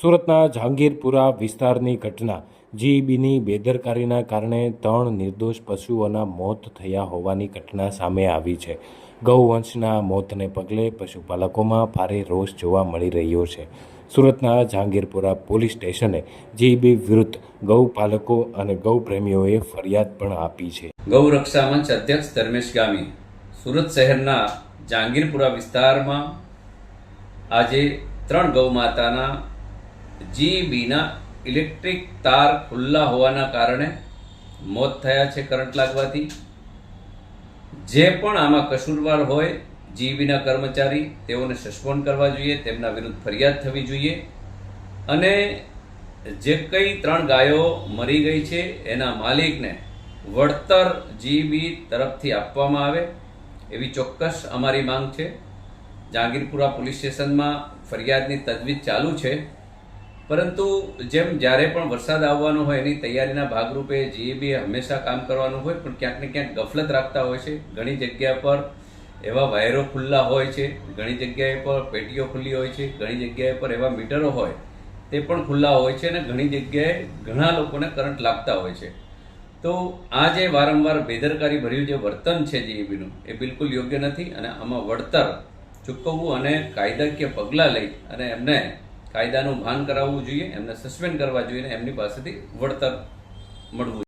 સુરતના જહાંગીરપુરા વિસ્તારની ઘટના જીઈબીની બેદરકારીના કારણે ત્રણ નિર્દોષ પશુઓના મોત થયા હોવાની ઘટના સામે આવી છે. ગૌવંશના મોતને પગલે પશુપાલકોમાં ભારે રોષ જોવા મળી રહ્યો છે. સુરતના જહાંગીરપુરા પોલીસ સ્ટેશને જીઈબી વિરુદ્ધ ગૌપાલકો અને ગૌપ્રેમીઓએ ફરિયાદ પણ આપી છે. ગૌરક્ષા મંચ અધ્યક્ષ ધર્મેશ ગામી સુરત શહેરના જહાંગીરપુરા વિસ્તારમાં આજે ત્રણ ગૌ માતાના જીબીના ઇલેક્ટ્રિક તાર ખુલ્લા હોવાના કારણે મોત થયા છે કરંટ લાગવાથી. જે પણ આમાં કસૂરવાર હોય, જીબીના કર્મચારી તેઓને સસ્પેન્ડ કરવા જોઈએ, તેમના વિરુદ્ધ ફરિયાદ થવી જોઈએ. અને જે કંઈ ત્રણ ગાયો મરી ગઈ છે, એના માલિકને વળતર જીબી તરફથી આપવામાં આવે, એવી ચોક્કસ અમારી માંગ છે. જહાંગીરપુરા પોલીસ સ્ટેશનમાં ફરિયાદની તજવીજ ચાલુ છે. પરંતુ જેમ જ્યારે પણ વરસાદ આવવાનો હોય, એની તૈયારીના ભાગરૂપે જીબી હંમેશા કામ કરવાનું હોય, પણ ક્યાંક ને ક્યાંક ગફલત રાખતા હોય છે. ઘણી જગ્યા પર એવા વાયરો ખુલ્લા હોય છે, ઘણી જગ્યાએ પર પેટીઓ ખુલ્લી હોય છે, ઘણી જગ્યાએ પર એવા મીટરો હોય, તે પણ ખુલ્લા હોય છે અને ઘણી જગ્યાએ ઘણા લોકોને કરંટ લાગતા હોય છે. તો આ જે વારંવાર બેદરકારી ભર્યું જે વર્તન છે જીઈબીનું એ બિલકુલ યોગ્ય નથી અને આમાં વળતર ચૂકવવું અને કાયદાકીય પગલાં લઈ અને એમને કાયદાનું ભાન કરાવવું જોઈએ એમને સસ્પેન્ડ કરવા જોઈએ અને એમની પાસેથી વળતર મળવું